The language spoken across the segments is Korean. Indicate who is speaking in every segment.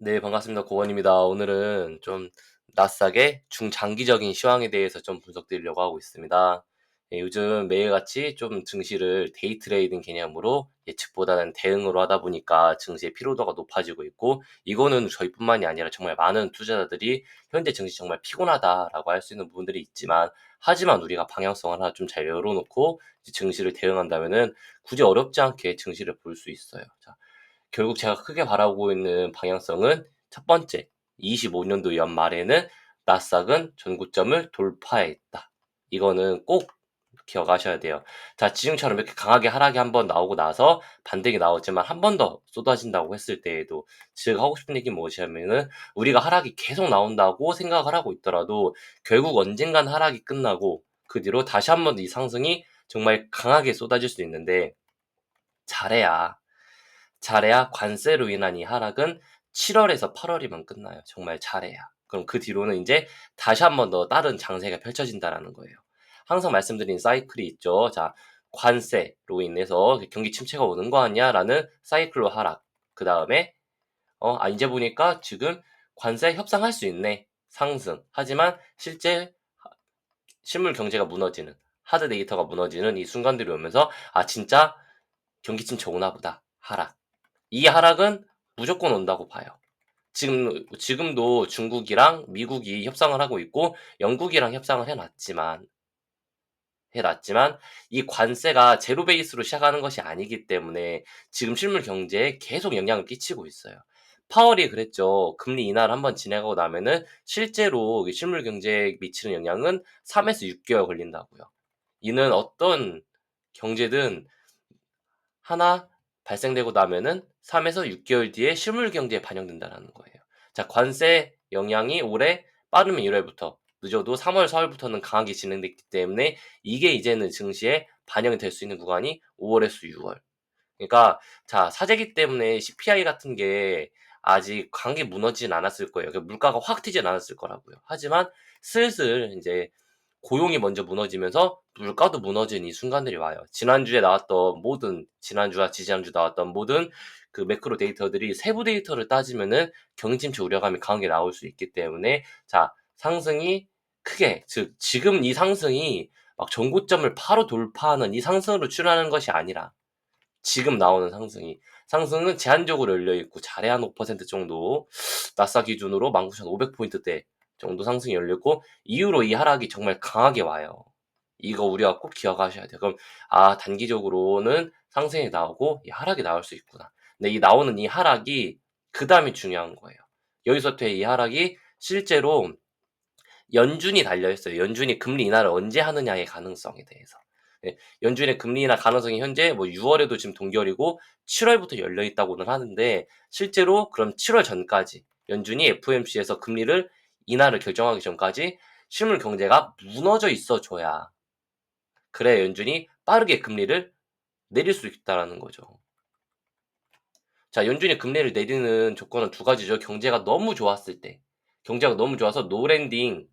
Speaker 1: 네, 반갑습니다. 고원입니다. 오늘은 좀 나스닥의 중장기적인 시황에 대해서 좀 분석드리려고 하고 있습니다. 예, 요즘 매일같이 좀 증시를 데이 트레이딩 개념으로 예측보다는 대응으로 하다 보니까 증시의 피로도가 높아지고 있고 이거는 저희뿐만이 아니라 정말 많은 투자자들이 현재 증시 정말 피곤하다라고 할 수 있는 부분들이 있지만 하지만 우리가 방향성을 하나 좀 잘 열어놓고 증시를 대응한다면은 굳이 어렵지 않게 증시를 볼 수 있어요. 자, 결국 제가 크게 바라고 있는 방향성은 첫 번째, 25년도 연말에는 나스닥은 전고점을 돌파했다. 이거는 꼭 기억하셔야 돼요. 자, 지금처럼 이렇게 강하게 하락이 한 번 나오고 나서 반등이 나오지만 한 번 더 쏟아진다고 했을 때에도 즉 하고 싶은 얘기 무엇이냐면은 우리가 하락이 계속 나온다고 생각을 하고 있더라도 결국 언젠간 하락이 끝나고 그 뒤로 다시 한번더이 상승이 정말 강하게 쏟아질 수 있는데 잘해야 잘해야 관세로 인한 이 하락은 7월에서 8월이면 끝나요. 정말 잘해야. 그럼 그 뒤로는 이제 다시 한 번 더 다른 장세가 펼쳐진다라는 거예요. 항상 말씀드린 사이클이 있죠. 자, 관세로 인해서 경기 침체가 오는 거 아니야라는 사이클로 하락. 그 다음에 어, 아 이제 보니까 지금 관세 협상할 수 있네. 상승. 하지만 실제 실물 경제가 무너지는 하드 데이터가 무너지는 이 순간들이 오면서 아 진짜 경기 침체 오나 보다. 하락. 이 하락은 무조건 온다고 봐요. 지금, 지금도 중국이랑 미국이 협상을 하고 있고, 영국이랑 협상을 해놨지만, 해놨지만, 이 관세가 제로 베이스로 시작하는 것이 아니기 때문에 지금 실물 경제에 계속 영향을 끼치고 있어요. 파월이 그랬죠. 금리 인하를 한번 진행하고 나면은 실제로 실물 경제에 미치는 영향은 3에서 6개월 걸린다고요. 이는 어떤 경제든 하나 발생되고 나면은 3에서 6개월 뒤에 실물 경제에 반영된다는 거예요. 자, 관세 영향이 올해 빠르면 1월부터 늦어도 3월, 4월부터는 강하게 진행됐기 때문에 이게 이제는 증시에 반영이 될 수 있는 구간이 5월에서 6월. 그러니까 자, 사재기 때문에 CPI 같은 게 아직 강하게 무너지진 않았을 거예요. 그러니까 물가가 확 튀진 않았을 거라고요. 하지만 슬슬 이제 고용이 먼저 무너지면서 물가도 무너진 이 순간들이 와요. 지난주에 나왔던 모든 지난주와 지지난주 나왔던 모든 그 매크로 데이터들이 세부 데이터를 따지면은 경침체 우려감이 강하게 나올 수 있기 때문에 자 상승이 크게 즉 지금 이 상승이 막 전고점을 바로 돌파하는 이 상승으로 출현하는 것이 아니라 지금 나오는 상승이 상승은 제한적으로 열려 있고 잘해야 한 5% 정도 나사 기준으로 19,500포인트대 정도 상승이 열렸고 이후로 이 하락이 정말 강하게 와요. 이거 우리가 꼭 기억하셔야 돼요. 그럼 아 단기적으로는 상승이 나오고 이 하락이 나올 수 있구나. 근데 이 나오는 이 하락이 그 다음이 중요한 거예요. 여기서부터 이 하락이 실제로 연준이 달려 있어요. 연준이 금리 인하를 언제 하느냐의 가능성에 대해서. 예, 연준의 금리 인하 가능성이 현재 뭐 6월에도 지금 동결이고 7월부터 열려 있다고는 하는데 실제로 그럼 7월 전까지 연준이 FOMC에서 금리를 인하를 결정하기 전까지 실물 경제가 무너져 있어 줘야 그래 연준이 빠르게 금리를 내릴 수 있다라는 거죠. 자, 연준이 금리를 내리는 조건은 두 가지죠. 경제가 너무 좋았을 때. 경제가 너무 좋아서 노랜딩,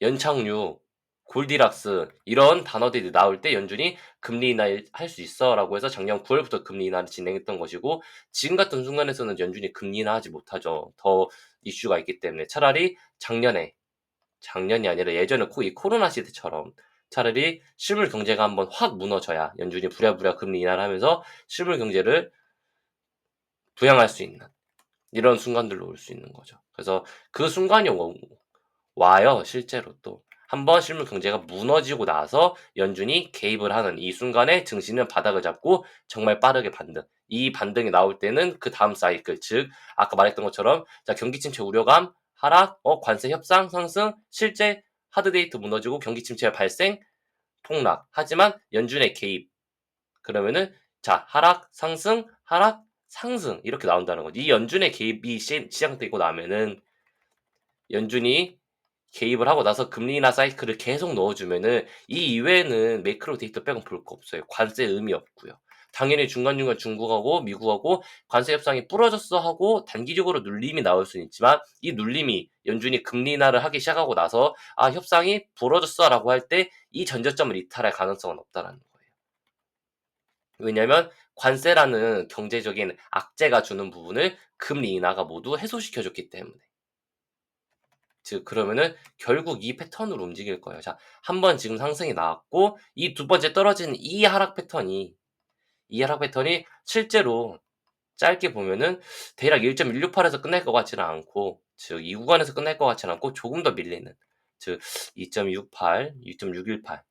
Speaker 1: 연착륙, 골디락스 이런 단어들이 나올 때 연준이 금리 인하를 할 수 있어라고 해서 작년 9월부터 금리 인하를 진행했던 것이고 지금 같은 순간에서는 연준이 금리 인하하지 못하죠. 더 이슈가 있기 때문에 차라리 작년에 작년이 아니라 예전에 이 코로나 시대처럼 차라리 실물 경제가 한번 확 무너져야 연준이 부랴부랴 금리 인하를 하면서 실물 경제를 부양할 수 있는 이런 순간들로 올 수 있는 거죠. 그래서 그 순간이 와요, 실제로 또. 한 번 실물 경제가 무너지고 나서 연준이 개입을 하는 이 순간에 증시는 바닥을 잡고 정말 빠르게 반등. 이 반등이 나올 때는 그 다음 사이클, 즉 아까 말했던 것처럼 자 경기 침체 우려감, 하락, 어 관세 협상 상승, 실제 하드 데이트 무너지고 경기 침체 발생, 폭락. 하지만 연준의 개입. 그러면은 자 하락, 상승, 하락, 상승 이렇게 나온다는 거지. 이 연준의 개입이 시작되고 나면은 연준이 개입을 하고 나서 금리나 사이클을 계속 넣어주면은 이 이외에는 매크로 데이터 빼곤 볼 거 없어요. 관세 의미 없고요. 당연히 중간중간 중국하고 미국하고 관세 협상이 부러졌어 하고 단기적으로 눌림이 나올 수는 있지만 이 눌림이 연준이 금리 인하를 하기 시작하고 나서 아 협상이 부러졌어라고 할 때 이 전저점을 이탈할 가능성은 없다라는 거예요. 왜냐하면 관세라는 경제적인 악재가 주는 부분을 금리 인하가 모두 해소시켜 줬기 때문에. 즉 그러면은 결국 이 패턴으로 움직일 거예요. 자, 한 번 지금 상승이 나왔고 이 두 번째 떨어지는 이 하락 패턴이 이 하락 패턴이 실제로 짧게 보면은 대략 1.168에서 끝날 것 같지는 않고 즉 이 구간에서 끝날 것 같지는 않고 조금 더 밀리는 즉 2.68, 2.618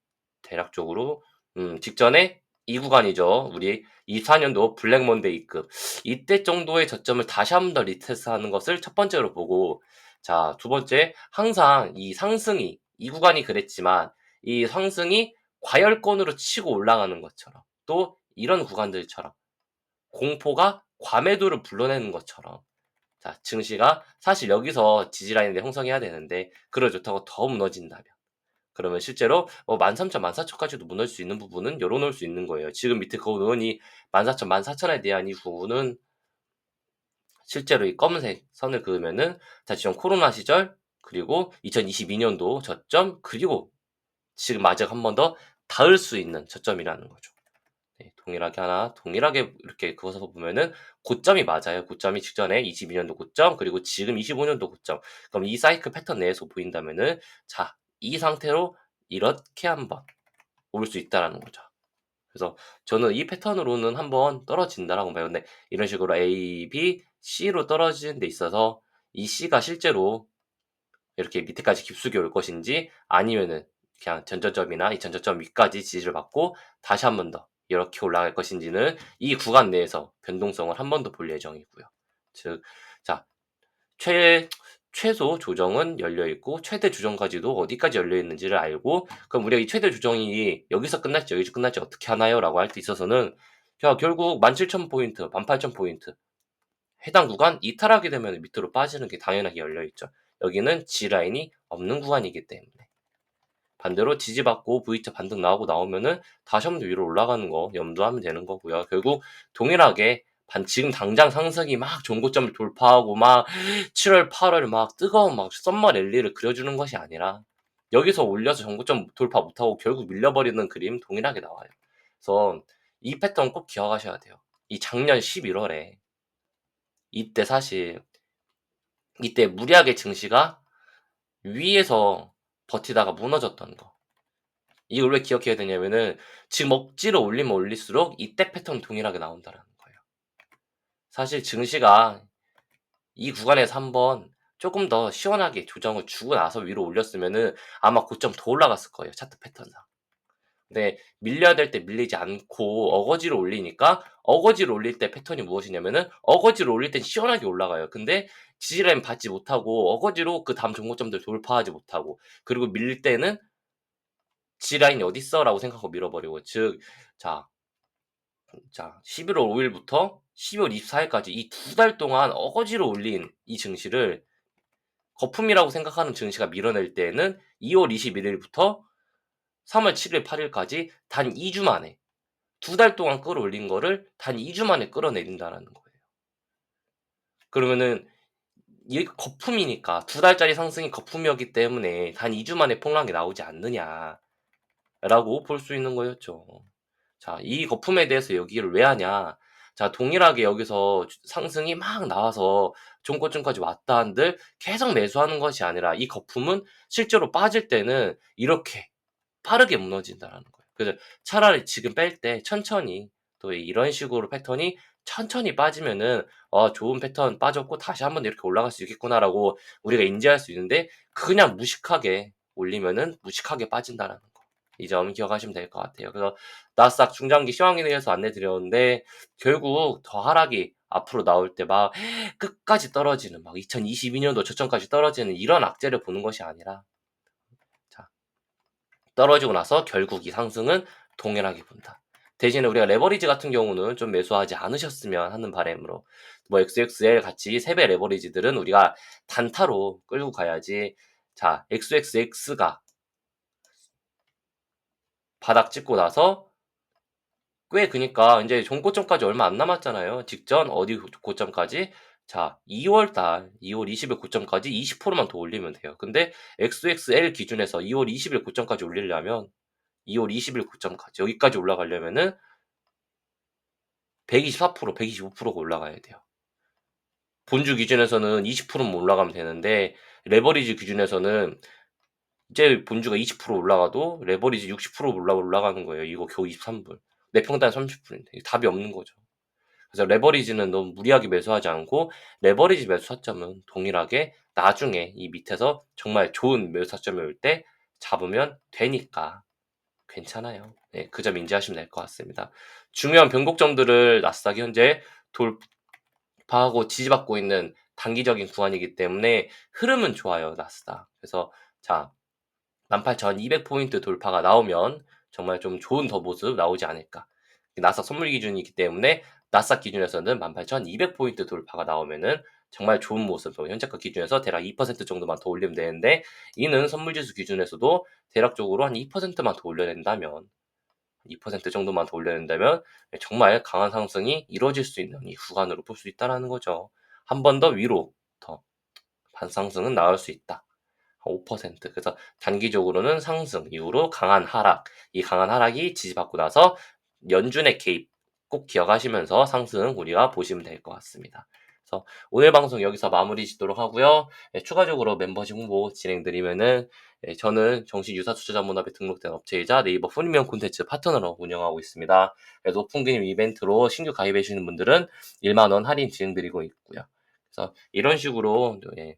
Speaker 1: 대략적으로 음, 직전에 이 구간이죠. 우리 24년도 블랙몬데이급 이때 정도의 저점을 다시 한 번 더 리테스트하는 것을 첫 번째로 보고 자, 두 번째 항상 이 상승이 이 구간이 그랬지만 이 상승이 과열권으로 치고 올라가는 것처럼 또 이런 구간들처럼 공포가 과매도를 불러내는 것처럼 자, 증시가 사실 여기서 지지라인을 형성해야 되는데 그러 좋다고 더 무너진다면 그러면 실제로 뭐 13,000, 14,000까지도 무너질 수 있는 부분은 열어놓을 수 있는 거예요. 지금 밑에 그 의원이 14,000, 14,000에 대한 이 부분은 실제로 이 검은색 선을 그으면은 다시 좀 코로나 시절 그리고 2022년도 저점 그리고 지금 아직 한 번 더 닿을 수 있는 저점이라는 거죠. 네, 동일하게 하나 동일하게 이렇게 그어서 보면은 고점이 맞아요. 고점이 직전에 22년도 고점 그리고 지금 25년도 고점. 그럼 이 사이클 패턴 내에서 보인다면은 자, 이 상태로 이렇게 한번 올 수 있다라는 거죠. 그래서 저는 이 패턴으로는 한번 떨어진다라고 봐요. 근데 이런 식으로 A, B, C로 떨어지는 데 있어서 이 C가 실제로 이렇게 밑에까지 깊숙이 올 것인지 아니면은 그냥 전저점이나 이 전저점 위까지 지지를 받고 다시 한 번 더 이렇게 올라갈 것인지는 이 구간 내에서 변동성을 한 번 더 볼 예정이고요. 즉, 자, 최, 최소 조정은 열려 있고 최대 조정까지도 어디까지 열려 있는지를 알고 그럼 우리가 이 최대 조정이 여기서 끝날지 여기서 끝날지 어떻게 하나요? 라고 할 때 있어서는 자, 결국 17,000포인트, 18,000포인트 해당 구간 이탈하게 되면 밑으로 빠지는 게 당연하게 열려 있죠. 여기는 G라인이 없는 구간이기 때문에 반대로 지지받고 V자 반등 나오고 나오면은 다시 한번 위로 올라가는 거 염두하면 되는 거고요. 결국 동일하게 반 지금 당장 상승이 막 종고점을 돌파하고 막 7월 8월 막 뜨거운 막 썸머 랠리를 그려주는 것이 아니라 여기서 올려서 종고점 돌파 못하고 결국 밀려버리는 그림 동일하게 나와요. 그래서 이 패턴 꼭 기억하셔야 돼요. 이 작년 11월에 이때 사실 이때 무리하게 증시가 위에서 버티다가 무너졌던 거. 이걸 왜 기억해야 되냐면은 지금 억지로 올리면 올릴수록 이때 패턴 동일하게 나온다라는 거예요. 사실 증시가 이 구간에서 한번 조금 더 시원하게 조정을 주고 나서 위로 올렸으면은 아마 고점 더 올라갔을 거예요. 차트 패턴상. 근데 밀려야 될 때 밀리지 않고 어거지로 올리니까 어거지로 올릴 때 패턴이 무엇이냐면은 어거지로 올릴 땐 시원하게 올라가요. 근데 지지라인 받지 못하고 어거지로 그 다음 종고점들 돌파하지 못하고 그리고 밀릴 때는 지라인이 어딨어? 라고 생각하고 밀어버리고 즉 자, 자 11월 5일부터 12월 24일까지 이 두 달 동안 어거지로 올린 이 증시를 거품이라고 생각하는 증시가 밀어낼 때에는 2월 21일부터 3월 7일, 8일까지 단 2주 만에 두 달 동안 끌어올린 거를 단 2주 만에 끌어내린다라는 거예요. 그러면은 이 거품이니까 두 달짜리 상승이 거품이었기 때문에 단 2주 만에 폭락이 나오지 않느냐라고 볼 수 있는 거였죠. 자, 이 거품에 대해서 여기를 왜 하냐? 자, 동일하게 여기서 상승이 막 나와서 종고점까지 왔다 한들 계속 매수하는 것이 아니라 이 거품은 실제로 빠질 때는 이렇게 빠르게 무너진다라는 거예요. 그래서 차라리 지금 뺄 때 천천히 또 이런 식으로 패턴이 천천히 빠지면은 어 좋은 패턴 빠졌고 다시 한번 이렇게 올라갈 수 있겠구나라고 우리가 인지할 수 있는데 그냥 무식하게 올리면은 무식하게 빠진다라는 거. 이 점 기억하시면 될 것 같아요. 그래서 나스닥 중장기 시황에 대해서 안내 드렸는데 결국 더 하락이 앞으로 나올 때 막 끝까지 떨어지는 막 2022년도 저점까지 떨어지는 이런 악재를 보는 것이 아니라 떨어지고 나서 결국 이 상승은 동일하게 본다. 대신에 우리가 레버리지 같은 경우는 좀 매수하지 않으셨으면 하는 바람으로 뭐 XXL 같이 3배 레버리지들은 우리가 단타로 끌고 가야지 자 XXX가 바닥 찍고 나서 꽤 그니까 이제 종 고점까지 얼마 안 남았잖아요. 직전 어디 고점까지 자, 2월 달 2월 20일 고점까지 20%만 더 올리면 돼요. 근데 XXL 기준에서 2월 20일 고점까지 올리려면 2월 20일 고점까지 여기까지 올라가려면은 124%, 125%가 올라가야 돼요. 본주 기준에서는 20%만 올라가면 되는데 레버리지 기준에서는 이제 본주가 20% 올라가도 레버리지 60% 올라 올라가는 거예요. 이거 겨우 23불. 내 평단 30불인데 답이 없는 거죠. 그래서 레버리지는 너무 무리하게 매수하지 않고 레버리지 매수 타점은 동일하게 나중에 이 밑에서 정말 좋은 매수 타점이 올 때 잡으면 되니까 괜찮아요. 네, 그 점 인지하시면 될 것 같습니다. 중요한 변곡점들을 나스닥이 현재 돌파하고 지지받고 있는 단기적인 구간이기 때문에 흐름은 좋아요, 나스닥. 그래서 자, 18,200포인트 돌파가 나오면 정말 좀 좋은 더 모습 나오지 않을까. 나스닥 선물 기준이기 때문에 나스닥 기준에서는 18,200포인트 돌파가 나오면은 정말 좋은 모습, 현재가 기준에서 대략 2% 정도만 더 올리면 되는데 이는 선물지수 기준에서도 대략적으로 한 2%만 더 올려낸다면 2% 정도만 더 올려낸다면 정말 강한 상승이 이루어질 수 있는 이 구간으로 볼 수 있다라는 거죠. 한 번 더 위로 더 반상승은 나올 수 있다. 5% 그래서 단기적으로는 상승 이후로 강한 하락 이 강한 하락이 지지받고 나서 연준의 개입 꼭 기억하시면서 상승 우리가 보시면 될 것 같습니다. 그래서 오늘 방송 여기서 마무리 짓도록 하고요. 예, 추가적으로 멤버십 홍보 진행드리면은 예, 저는 정신 유사 투자 전문업에 등록된 업체이자 네이버 프리미엄 콘텐츠 파트너로 운영하고 있습니다. 예, 높은 기념 이벤트로 신규 가입해 주시는 분들은 1만 원 할인 진행드리고 있고요. 그래서 이런 식으로 예,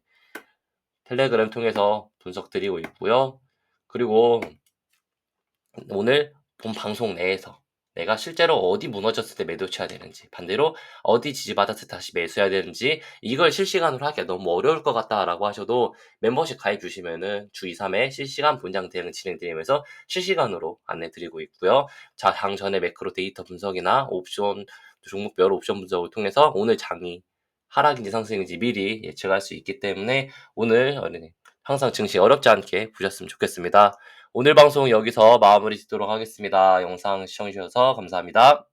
Speaker 1: 텔레그램 통해서 분석 드리고 있고요. 그리고 오늘 본 방송 내에서 내가 실제로 어디 무너졌을 때 매도 쳐야 되는지, 반대로 어디 지지받았을 때 다시 매수해야 되는지, 이걸 실시간으로 하기가 너무 어려울 것 같다라고 하셔도 membership 가입 주시면은 주 2, 3회 실시간 분장 대응 진행드리면서 실시간으로 안내 드리고 있고요. 자, 장 전에 매크로 데이터 분석이나 옵션, 종목별 옵션 분석을 통해서 오늘 장이 하락인지 상승인지 미리 예측할 수 있기 때문에 오늘 항상 증시 어렵지 않게 보셨으면 좋겠습니다. 오늘 방송 여기서 마무리 짓도록 하겠습니다. 영상 시청해주셔서 감사합니다.